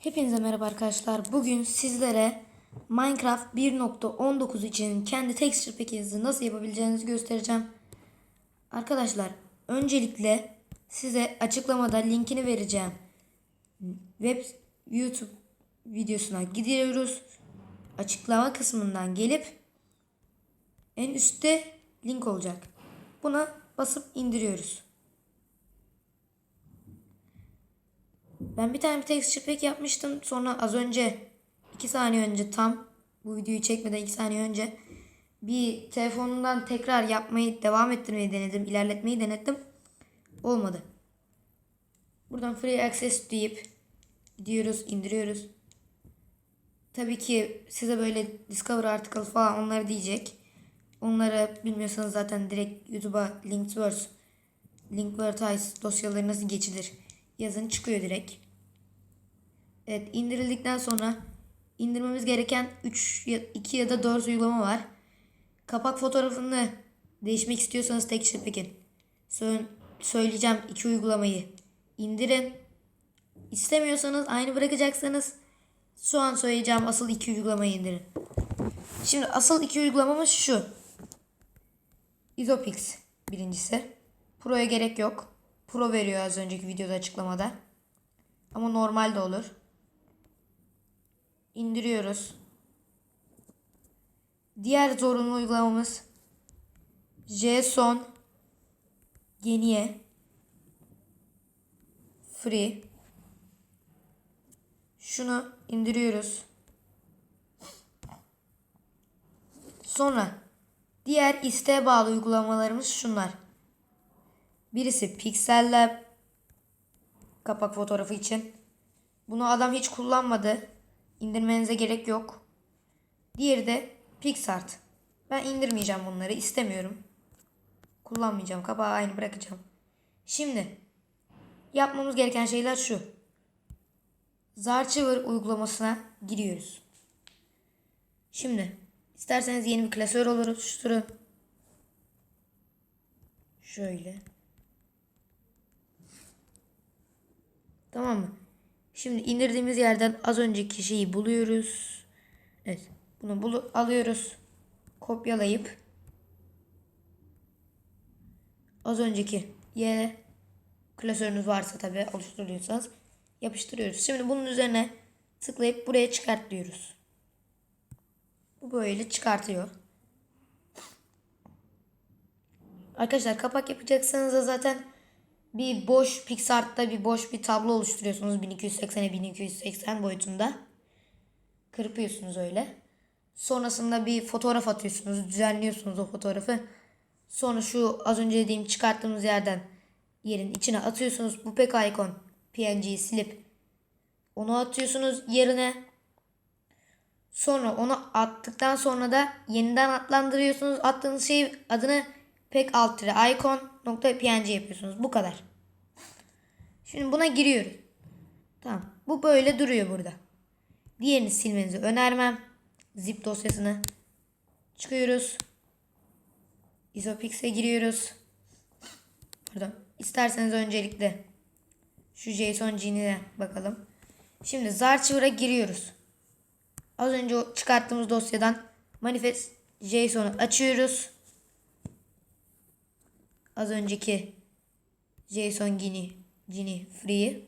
Hepinize merhaba arkadaşlar. Bugün sizlere Minecraft 1.19 için kendi texture pack'inizi nasıl yapabileceğinizi göstereceğim. Arkadaşlar öncelikle size açıklamada linkini vereceğim. Web YouTube videosuna gidiyoruz. Açıklama kısmından gelip en üstte link olacak. Buna basıp indiriyoruz. Ben bir tane bir texture pack yapmıştım. Sonra az önce 2 saniye önce tam bu videoyu çekmeden 2 saniye önce bir telefonumdan tekrar yapmayı devam ettirmeyi denedim. ilerletmeyi denedim. Olmadı. Buradan free access deyip gidiyoruz, indiriyoruz. Tabii ki size böyle Discover article falan onları diyecek. Onları bilmiyorsanız zaten direkt YouTube'a Linkverse, Linkvertise dosyaları nasıl geçilir yazın çıkıyor direkt. Evet indirildikten sonra indirmemiz gereken 3 ya 2 ya da 4 uygulama var. Kapak fotoğrafını değişmek istiyorsanız texture pack'in Sö- söyleyeceğim iki uygulamayı indirin. İstemiyorsanız aynı bırakacaksınız. Şu an söyleyeceğim asıl iki uygulamayı indirin. Şimdi asıl iki uygulamamız şu. Isopix birincisi. Pro'ya gerek yok. Pro veriyor az önceki videoda açıklamada. Ama normal de olur. İndiriyoruz. Diğer zorunlu uygulamamız JSON Geniye Free Şunu indiriyoruz. Sonra diğer isteğe bağlı uygulamalarımız şunlar. Birisi Pixel Lab kapak fotoğrafı için. Bunu adam hiç kullanmadı. İndirmenize gerek yok. Diğeri de PixArt. Ben indirmeyeceğim bunları. istemiyorum. Kullanmayacağım. Kapağı aynı bırakacağım. Şimdi yapmamız gereken şeyler şu. Zarchiver uygulamasına giriyoruz. Şimdi isterseniz yeni bir klasör oluşturun. Şöyle. Tamam mı? Şimdi indirdiğimiz yerden az önceki şeyi buluyoruz. Evet. Bunu bulu alıyoruz. Kopyalayıp az önceki yere klasörünüz varsa tabi oluşturuyorsanız yapıştırıyoruz. Şimdi bunun üzerine tıklayıp buraya çıkart diyoruz. Bu böyle çıkartıyor. Arkadaşlar kapak yapacaksanız da zaten bir boş Pixart'ta bir boş bir tablo oluşturuyorsunuz 1280'e 1280 boyutunda. Kırpıyorsunuz öyle. Sonrasında bir fotoğraf atıyorsunuz, düzenliyorsunuz o fotoğrafı. Sonra şu az önce dediğim çıkarttığımız yerden yerin içine atıyorsunuz. Bu pek icon PNG'yi silip onu atıyorsunuz yerine. Sonra onu attıktan sonra da yeniden adlandırıyorsunuz. Attığınız şey adını pek alt icon nokta png yapıyorsunuz. Bu kadar. Şimdi buna giriyoruz. Tamam. Bu böyle duruyor burada. Diğerini silmenizi önermem. Zip dosyasını çıkıyoruz. Isopix'e giriyoruz. Pardon. İsterseniz öncelikle şu JSON cinine bakalım. Şimdi Zarchiver'a giriyoruz. Az önce çıkarttığımız dosyadan manifest JSON'u açıyoruz. Az önceki JSON Gini, Gini Free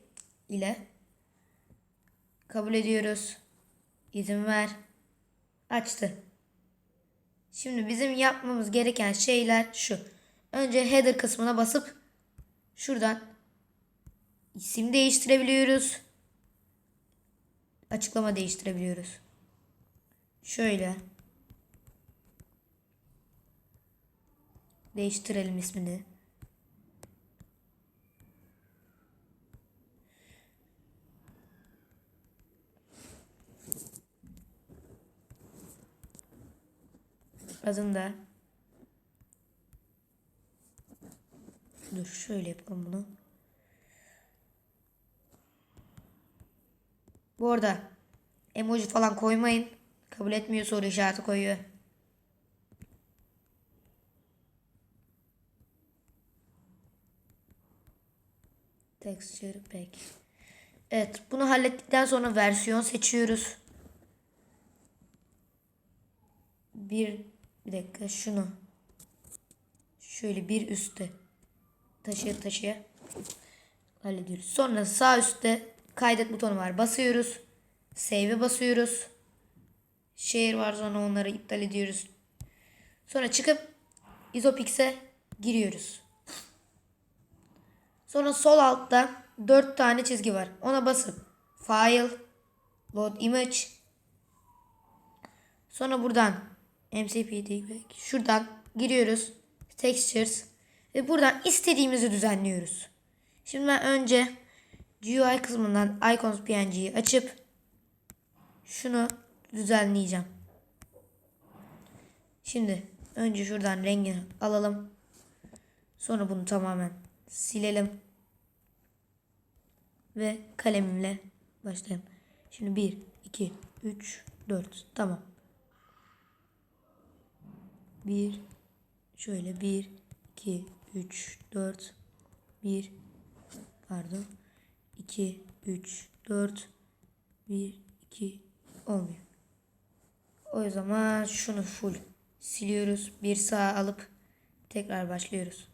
ile kabul ediyoruz. İzin ver. Açtı. Şimdi bizim yapmamız gereken şeyler şu. Önce header kısmına basıp şuradan isim değiştirebiliyoruz. Açıklama değiştirebiliyoruz. Şöyle. Değiştirelim ismini. Adını da Dur şöyle yapalım bunu. Bu arada emoji falan koymayın. Kabul etmiyor soru işareti koyuyor. Texture pack. Evet bunu hallettikten sonra versiyon seçiyoruz. Bir, bir dakika şunu. Şöyle bir üstte taşıya taşıya hallediyoruz. Sonra sağ üstte kaydet butonu var. Basıyoruz. Save'e basıyoruz. Şehir var sonra onları iptal ediyoruz. Sonra çıkıp Isopix'e giriyoruz. Sonra sol altta 4 tane çizgi var. Ona basıp File, Load Image. Sonra buradan MCP şuradan giriyoruz. Textures ve buradan istediğimizi düzenliyoruz. Şimdi ben önce GUI kısmından Icons PNG'yi açıp şunu düzenleyeceğim. Şimdi önce şuradan rengini alalım. Sonra bunu tamamen silelim. Ve kalemimle başlayalım. Şimdi 1, 2, 3, 4. Tamam. 1, şöyle 1, 2, 3, 4, 1, pardon. 2, 3, 4, 1, 2, olmuyor. O zaman şunu full siliyoruz. Bir sağ alıp tekrar başlıyoruz.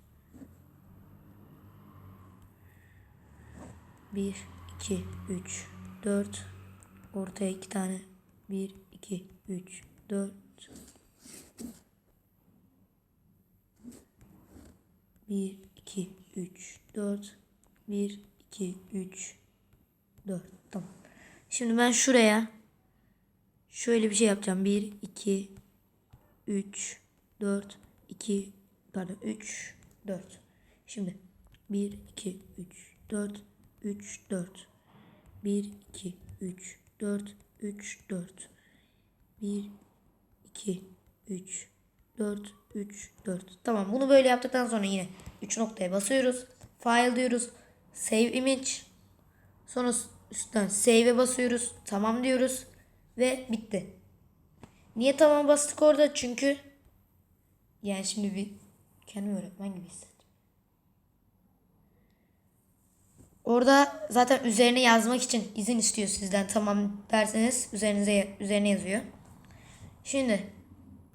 1, 2, 3, 4. Ortaya iki tane. 1, 2, 3, 4. 1, 2, 3, 4. 1, 2, 3, 4. Tamam. Şimdi ben şuraya şöyle bir şey yapacağım. 1, 2, 3, 4, 2, pardon 3, 4. Şimdi 1, 2, 3, 4, 3, 4. 1, 2, 3, 4, 3, 4. 1, 2, 3, 4, 3, 4. Tamam bunu böyle yaptıktan sonra yine 3 noktaya basıyoruz. File diyoruz. Save image. Sonra üstten save'e basıyoruz. Tamam diyoruz. Ve bitti. Niye tamam bastık orada? Çünkü yani şimdi bir kendimi öğretmen gibi hissettim. Orada zaten üzerine yazmak için izin istiyor sizden. Tamam derseniz üzerinize üzerine yazıyor. Şimdi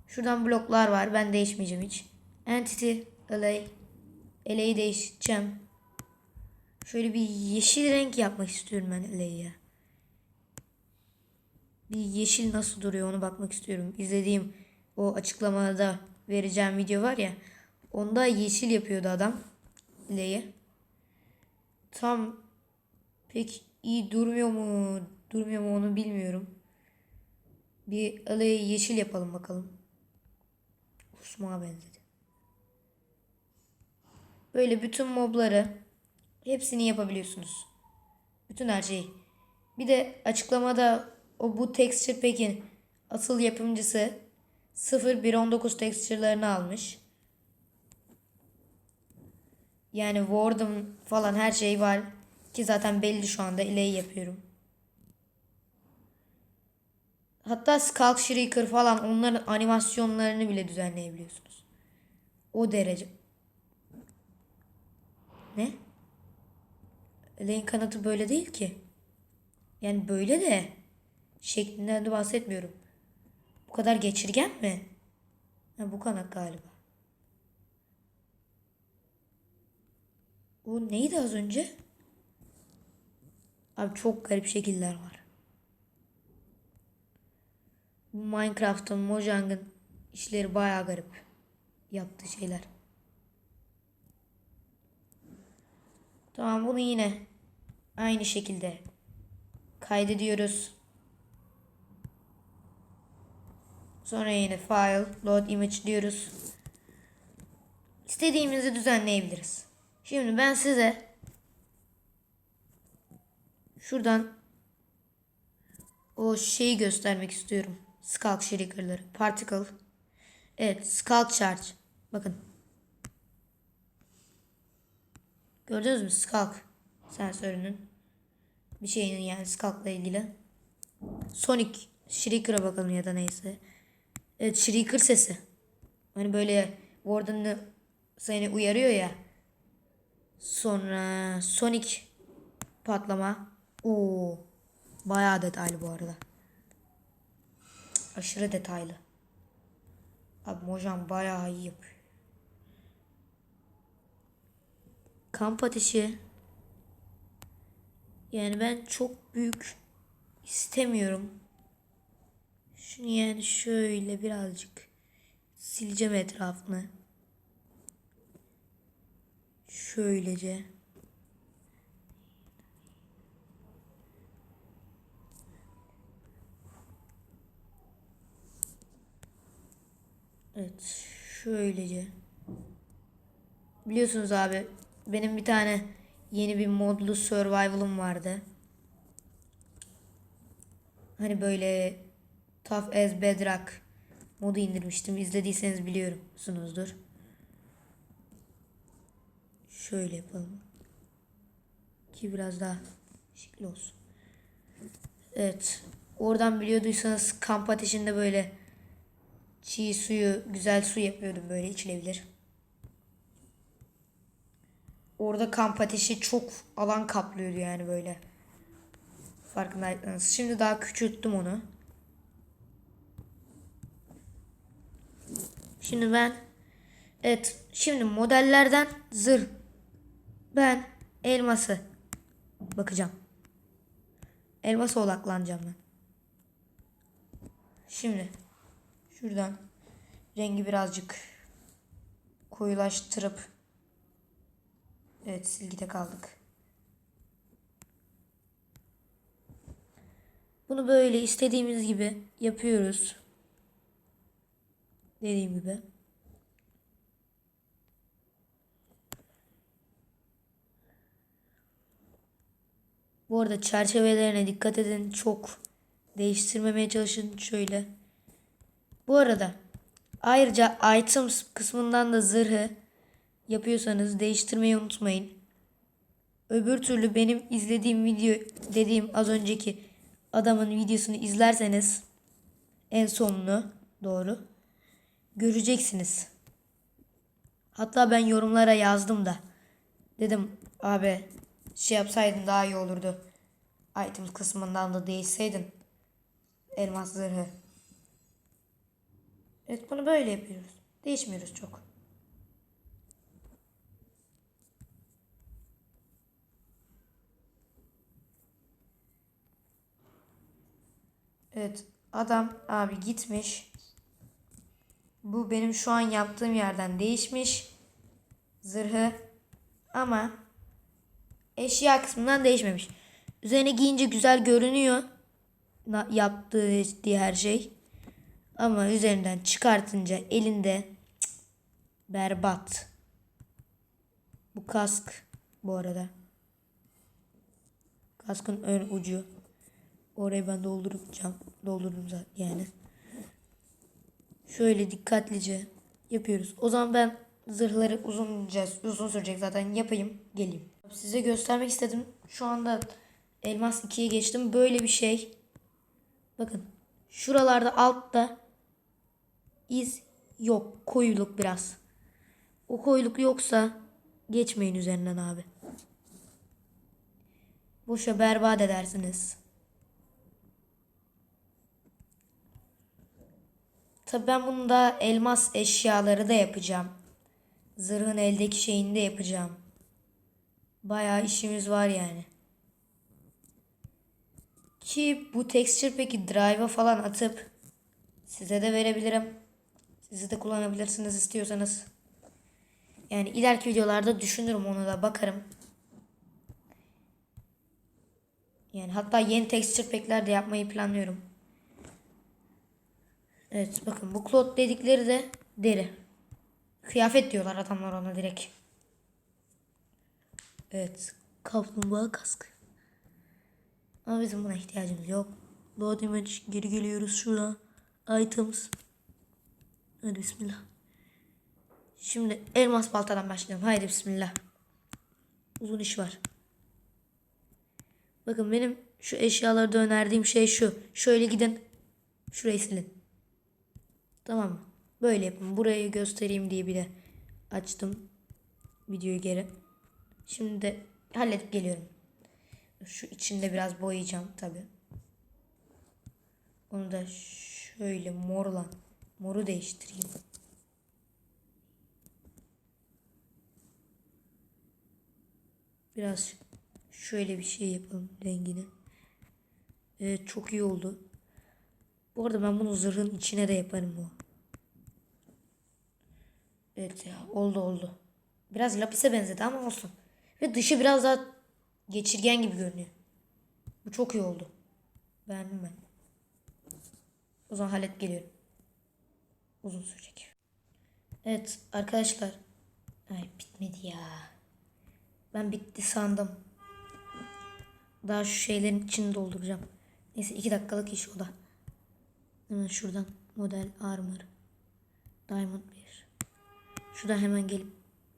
şuradan bloklar var. Ben değişmeyeceğim hiç. Entity LA LA'yı değiştireceğim. Şöyle bir yeşil renk yapmak istiyorum ben LA'ya. Bir yeşil nasıl duruyor onu bakmak istiyorum. İzlediğim o açıklamada vereceğim video var ya. Onda yeşil yapıyordu adam. LA'yı. Tam pek iyi durmuyor mu durmuyor mu onu bilmiyorum. Bir alayı yeşil yapalım bakalım. Usma'a benzedi. Böyle bütün mobları hepsini yapabiliyorsunuz. Bütün her şeyi. Bir de açıklamada o bu texture pack'in asıl yapımcısı 0119 texture'larını almış. Yani Word'um falan her şey var. Ki zaten belli şu anda ileyi yapıyorum. Hatta Skulk Shrieker falan onların animasyonlarını bile düzenleyebiliyorsunuz. O derece. Ne? Eleğin kanatı böyle değil ki. Yani böyle de şeklinden de bahsetmiyorum. Bu kadar geçirgen mi? Ha, bu kanat galiba. O neydi az önce? Abi çok garip şekiller var. Bu Minecraft'ın, Mojang'ın işleri bayağı garip. Yaptığı şeyler. Tamam bunu yine aynı şekilde kaydediyoruz. Sonra yine file, load image diyoruz. İstediğimizi düzenleyebiliriz. Şimdi ben size şuradan o şeyi göstermek istiyorum. Skulk Shrieker'ları. Particle. Evet. Skulk Charge. Bakın. Gördünüz mü? Skulk sensörünün bir şeyinin yani Skulk'la ilgili. Sonic Shrieker'a bakalım ya da neyse. Evet Shrieker sesi. Hani böyle Warden'ı seni uyarıyor ya. Sonra Sonic patlama. Oo. Bayağı detaylı bu arada. Aşırı detaylı. Abi Mojang bayağı iyi yapıyor. Kamp ateşi. Yani ben çok büyük istemiyorum. Şunu yani şöyle birazcık sileceğim etrafını. Şöylece. Evet, şöylece. Biliyorsunuz abi, benim bir tane yeni bir modlu survival'ım vardı. Hani böyle Tough as Bedrock modu indirmiştim. İzlediyseniz biliyorsunuzdur. Şöyle yapalım. Ki biraz daha şekil olsun. Evet. Oradan biliyorduysanız kamp ateşinde böyle çiğ suyu, güzel su yapıyordum böyle içilebilir. Orada kamp ateşi çok alan kaplıyordu yani böyle. Farkındaysanız. Şimdi daha küçülttüm onu. Şimdi ben evet şimdi modellerden zırh ben elması bakacağım. Elmasa odaklanacağım ben. Şimdi şuradan rengi birazcık koyulaştırıp evet silgide kaldık. Bunu böyle istediğimiz gibi yapıyoruz. Dediğim gibi. Bu arada çerçevelerine dikkat edin. Çok değiştirmemeye çalışın şöyle. Bu arada ayrıca items kısmından da zırhı yapıyorsanız değiştirmeyi unutmayın. Öbür türlü benim izlediğim video dediğim az önceki adamın videosunu izlerseniz en sonunu doğru göreceksiniz. Hatta ben yorumlara yazdım da. Dedim abi şey yapsaydın daha iyi olurdu. Items kısmından da değişseydin. Elmas zırhı. Evet bunu böyle yapıyoruz. Değişmiyoruz çok. Evet adam abi gitmiş. Bu benim şu an yaptığım yerden değişmiş. Zırhı. Ama eşya kısmından değişmemiş. Üzerine giyince güzel görünüyor. Yaptığı diye her şey. Ama üzerinden çıkartınca elinde cık, berbat. Bu kask bu arada. Kaskın ön ucu. Orayı ben dolduracağım. Doldurdum zaten yani. Şöyle dikkatlice yapıyoruz. O zaman ben zırhları uzunca uzun sürecek zaten yapayım geleyim. Size göstermek istedim. Şu anda elmas 2'ye geçtim. Böyle bir şey. Bakın. Şuralarda altta iz yok. Koyuluk biraz. O koyuluk yoksa geçmeyin üzerinden abi. Boşa berbat edersiniz. Tabii ben bunu da elmas eşyaları da yapacağım. Zırhın eldeki şeyini de yapacağım. Bayağı işimiz var yani. Ki bu texture peki drive'a falan atıp size de verebilirim. Siz de kullanabilirsiniz istiyorsanız. Yani ileriki videolarda düşünürüm onu da bakarım. Yani hatta yeni texture pack'ler de yapmayı planlıyorum. Evet bakın bu klot dedikleri de deri. Kıyafet diyorlar adamlar ona direkt. Evet. Kaplumbağa kaskı. Ama bizim buna ihtiyacımız yok. Load image geri geliyoruz şurada. Items. Hadi bismillah. Şimdi elmas baltadan başlayalım. Haydi bismillah. Uzun iş var. Bakın benim şu eşyalarda önerdiğim şey şu. Şöyle gidin. Şurayı silin. Tamam mı? Böyle yapın. Burayı göstereyim diye bir de açtım videoyu geri. Şimdi halledip geliyorum. Şu içinde biraz boyayacağım tabi. Onu da şöyle morla moru değiştireyim. Biraz şöyle bir şey yapalım rengini. Evet çok iyi oldu. Bu arada ben bunu zırhın içine de yaparım bu. Evet ya oldu oldu. Biraz lapise benzedi ama olsun. Ve dışı biraz daha geçirgen gibi görünüyor. Bu çok iyi oldu. Beğendim ben. O zaman hallet geliyorum. Uzun sürecek. Evet arkadaşlar. Ay bitmedi ya. Ben bitti sandım. Daha şu şeylerin içini dolduracağım. Neyse iki dakikalık iş o da. Hemen şuradan model armor. Diamond 1. Şuradan hemen gelip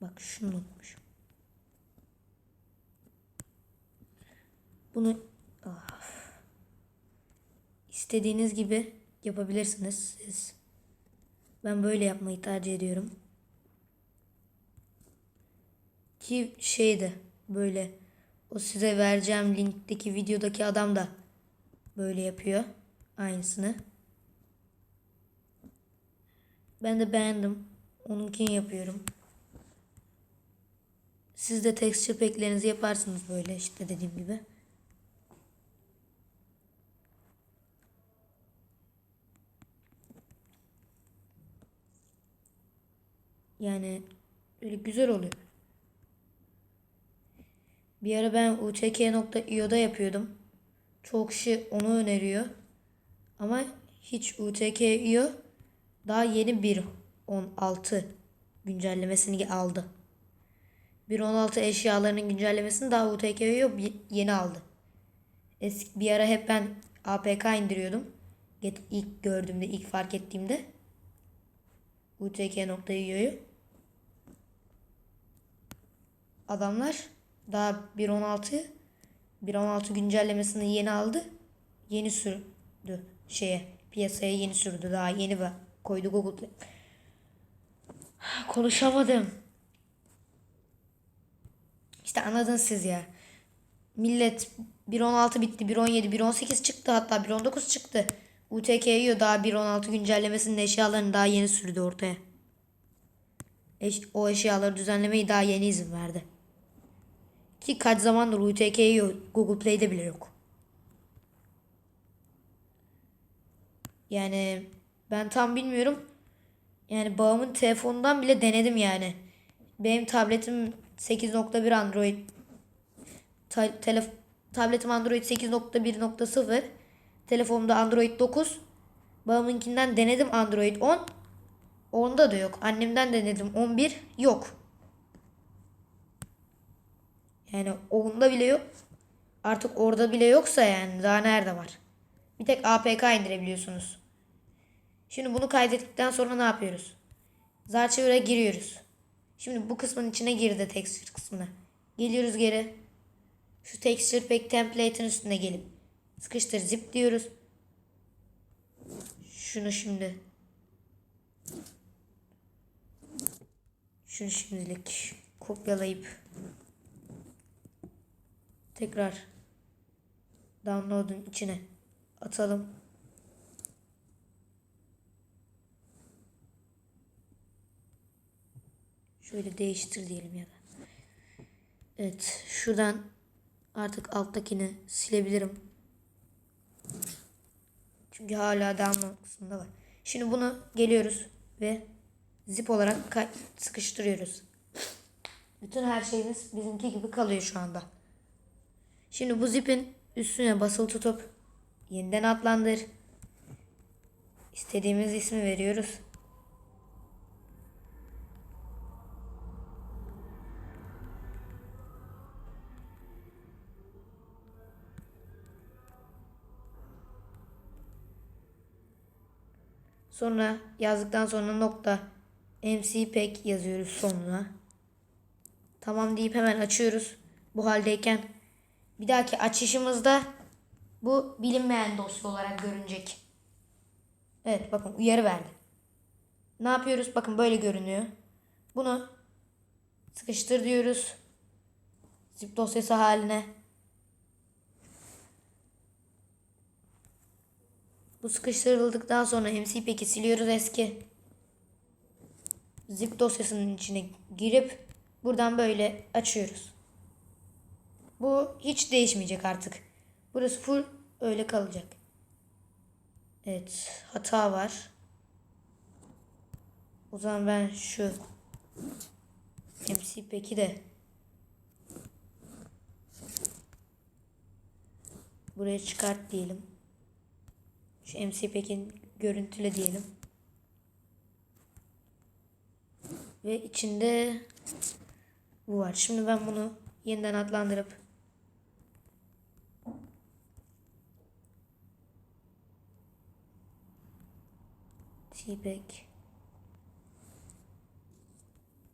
bak şunu unutmuşum. Bunu ah. istediğiniz gibi yapabilirsiniz siz. Ben böyle yapmayı tercih ediyorum. Ki şeyde böyle o size vereceğim linkteki videodaki adam da böyle yapıyor. Aynısını. Ben de beğendim. Onunkini yapıyorum. Siz de texture pack'lerinizi yaparsınız böyle işte dediğim gibi. Yani öyle güzel oluyor. Bir ara ben utk.io'da yapıyordum. Çok kişi onu öneriyor. Ama hiç utk.io daha yeni 1.16 güncellemesini aldı. 1.16 eşyalarının güncellemesini daha utk.io yeni aldı. Eski bir ara hep ben APK indiriyordum. İlk gördüğümde, ilk fark ettiğimde utk.io'yu adamlar daha 1.16 1.16 güncellemesini yeni aldı. Yeni sürdü şeye piyasaya yeni sürdü. Daha yeni ve koydu Google. Konuşamadım. İşte anladınız siz ya. Millet 1.16 bitti, 1.17, 1.18 çıktı hatta 1.19 çıktı. UTK'yi daha 1.16 güncellemesinin eşyalarını daha yeni sürdü ortaya. Eş, o eşyaları düzenlemeyi daha yeni izin verdi. Ki kaç zamandır UTK'yi Google Play'de bile yok. Yani ben tam bilmiyorum. Yani babamın telefonundan bile denedim yani. Benim tabletim 8.1 Android. Ta telef tabletim Android 8.1.0. Telefonumda Android 9. Babamınkinden denedim Android 10. Onda da yok. Annemden denedim 11. Yok. Yani onda bile yok. Artık orada bile yoksa yani daha nerede var? Bir tek APK indirebiliyorsunuz. Şimdi bunu kaydettikten sonra ne yapıyoruz? Zarchiver'a giriyoruz. Şimdi bu kısmın içine girdi texture kısmına. Geliyoruz geri. Şu texture pack template'in üstüne gelip sıkıştır zip diyoruz. Şunu şimdi şunu şimdilik kopyalayıp tekrar download'un içine atalım. Şöyle değiştir diyelim ya da. Evet şuradan artık alttakini silebilirim. Çünkü hala download kısmında var. Şimdi bunu geliyoruz ve zip olarak sıkıştırıyoruz. Bütün her şeyimiz bizimki gibi kalıyor şu anda. Şimdi bu zipin üstüne basılı tutup yeniden adlandır. İstediğimiz ismi veriyoruz. Sonra yazdıktan sonra nokta mcpack yazıyoruz sonuna. Tamam deyip hemen açıyoruz. Bu haldeyken bir dahaki açışımızda bu bilinmeyen dosya olarak görünecek. Evet bakın uyarı verdi. Ne yapıyoruz? Bakın böyle görünüyor. Bunu sıkıştır diyoruz. Zip dosyası haline. Bu sıkıştırıldıktan sonra MCPEG'i siliyoruz eski. Zip dosyasının içine girip buradan böyle açıyoruz. Bu hiç değişmeyecek artık. Burası full öyle kalacak. Evet hata var. O zaman ben şu MCP'yi de buraya çıkart diyelim. Şu MCP'nin görüntüle diyelim. Ve içinde bu var. Şimdi ben bunu yeniden adlandırıp T-Back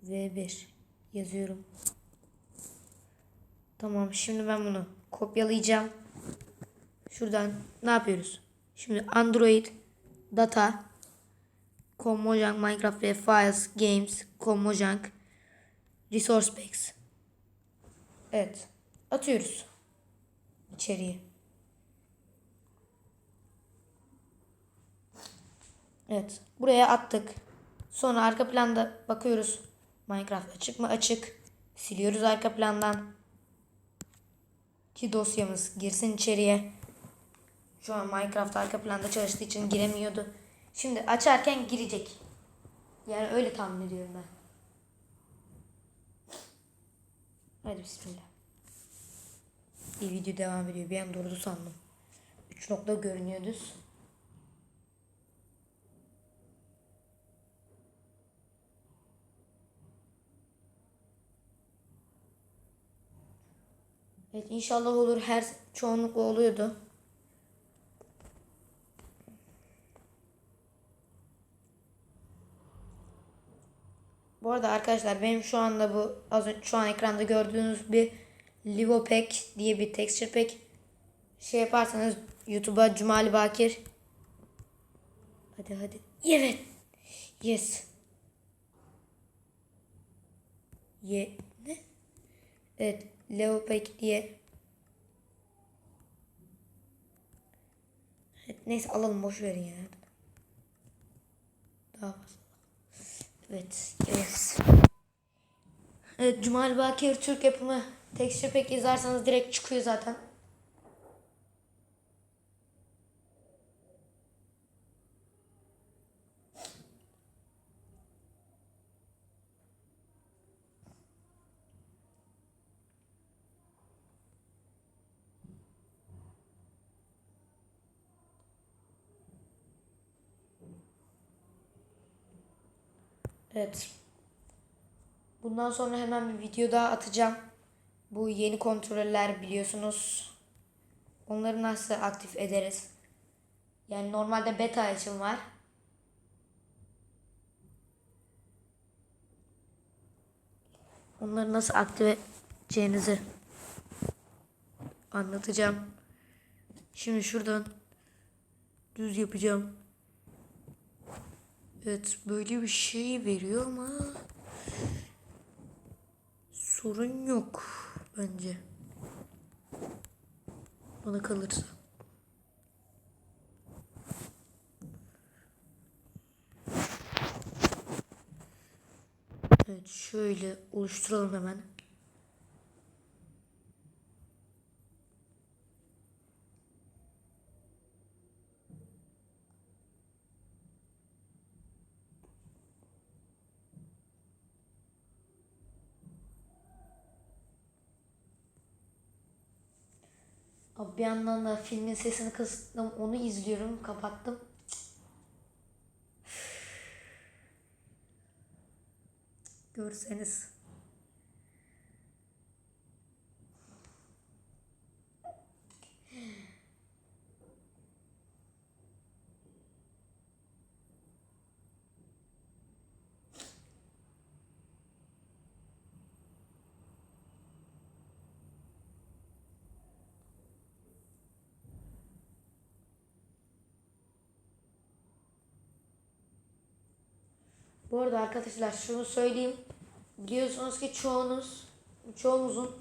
V1 yazıyorum. Tamam şimdi ben bunu kopyalayacağım. Şuradan ne yapıyoruz? Şimdi Android data Commojang Minecraft ve Files Games Commojang Resource Packs. Evet. Atıyoruz. içeriye. Evet. Buraya attık. Sonra arka planda bakıyoruz. Minecraft açık mı? Açık. Siliyoruz arka plandan. Ki dosyamız girsin içeriye. Şu an Minecraft arka planda çalıştığı için giremiyordu. Şimdi açarken girecek. Yani öyle tahmin ediyorum ben. Hadi bismillah. Bir video devam ediyor. Bir an durdu sandım. 3 nokta görünüyordu. Evet inşallah olur. Her çoğunlukla oluyordu. Bu arada arkadaşlar benim şu anda bu az önce şu an ekranda gördüğünüz bir Livopek diye bir texture pack şey yaparsanız YouTube'a Cumali Bakir Hadi hadi. Evet. Yes. Ye ne? Evet, Leopek diye. Evet, neyse alalım boş verin ya. Daha fazla. Evet, yes. Evet, Cumali Bakir Türk yapımı texture pack yazarsanız direkt çıkıyor zaten. Evet. Bundan sonra hemen bir video daha atacağım. Bu yeni kontroller biliyorsunuz. Onları nasıl aktif ederiz? Yani normalde beta için var. Onları nasıl aktive edeceğinizi anlatacağım. Şimdi şuradan düz yapacağım. Evet böyle bir şey veriyor ama sorun yok bence. Bana kalırsa. Evet şöyle oluşturalım hemen. Abi bir yandan da filmin sesini kıstım. Onu izliyorum. Kapattım. Görseniz. Bu arada arkadaşlar şunu söyleyeyim. Biliyorsunuz ki çoğunuz, çoğumuzun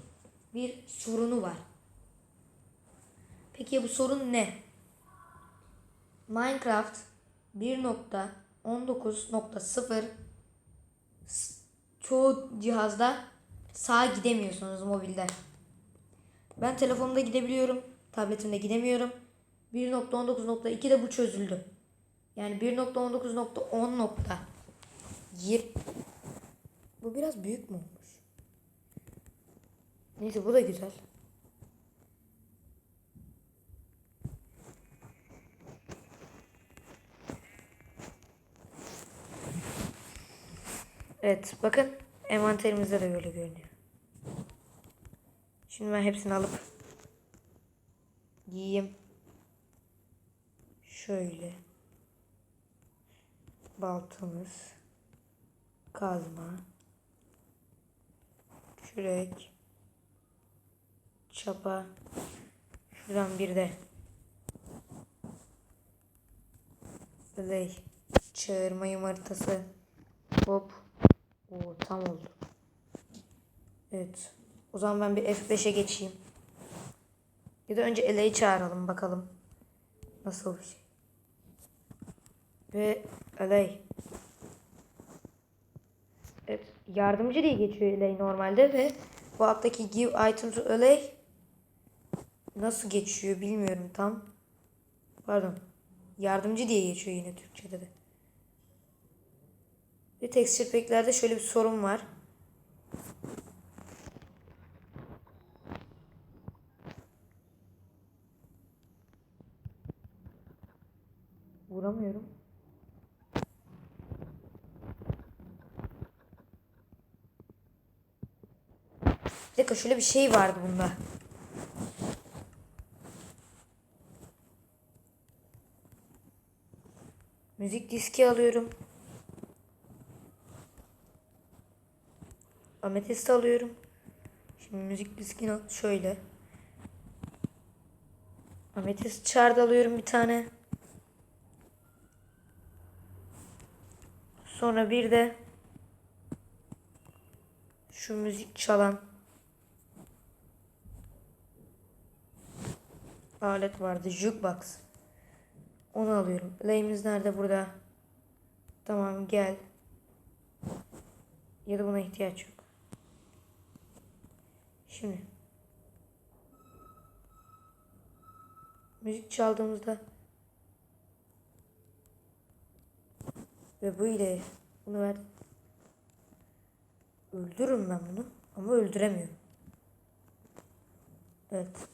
bir sorunu var. Peki bu sorun ne? Minecraft 1.19.0 s- çoğu cihazda sağa gidemiyorsunuz mobilde. Ben telefonumda gidebiliyorum. Tabletimde gidemiyorum. 1.19.2'de bu çözüldü. Yani 1.19.10 nokta. Yir- Bu biraz büyük mü olmuş? Neyse bu da güzel. Evet bakın envanterimizde de böyle görünüyor. Şimdi ben hepsini alıp giyeyim. Şöyle. Baltamız. Kazma. Kürek. Çapa. Şuradan bir de. Play. Çağırma yumurtası. Hop. Oo tam oldu. Evet. O zaman ben bir F5'e geçeyim. Ya da önce L'yi çağıralım bakalım. Nasıl bir şey. Ve LA. Yardımcı diye geçiyor LA normalde ve bu alttaki give item to LA nasıl geçiyor bilmiyorum tam. Pardon. Yardımcı diye geçiyor yine Türkçe'de de. Ve texture pack'lerde şöyle bir sorun var. Vuramıyorum. Bir dakika şöyle bir şey vardı bunda. Müzik diski alıyorum. Ametist alıyorum. Şimdi müzik diskini şöyle. Ametist çard alıyorum bir tane. Sonra bir de şu müzik çalan alet vardı. Jukebox. Onu alıyorum. Lay'imiz nerede? Burada. Tamam gel. Ya da buna ihtiyaç yok. Şimdi. Müzik çaldığımızda ve bu ile bunu ver. Öldürürüm ben bunu ama öldüremiyorum. Evet.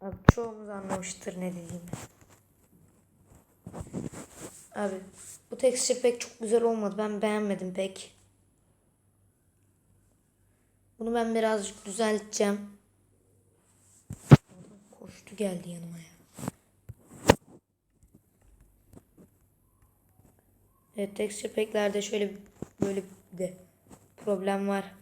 Abi çoğumuz anlamıştır ne dediğimi. Abi bu texture pek çok güzel olmadı. Ben beğenmedim pek. Bunu ben birazcık düzelteceğim. Koştu geldi yanıma ya. Evet texture pack'lerde şöyle böyle bir de problem var.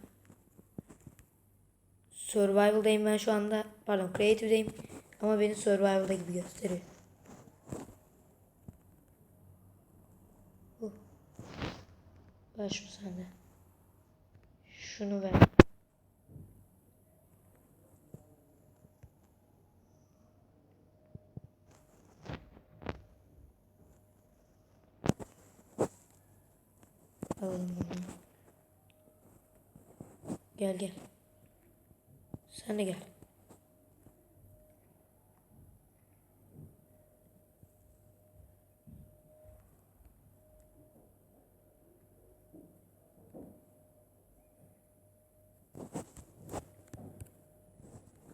Survival'dayım ben şu anda. Pardon Creative'dayim. Ama beni Survival'da gibi gösteriyor. Bu. Ver şunu sende. Şunu ver. Alalım bunu. Gel gel. Sen de gel.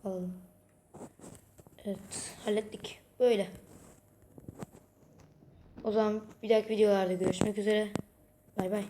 Alalım. Evet, hallettik. Böyle. O zaman bir dahaki videolarda görüşmek üzere. Bay bay.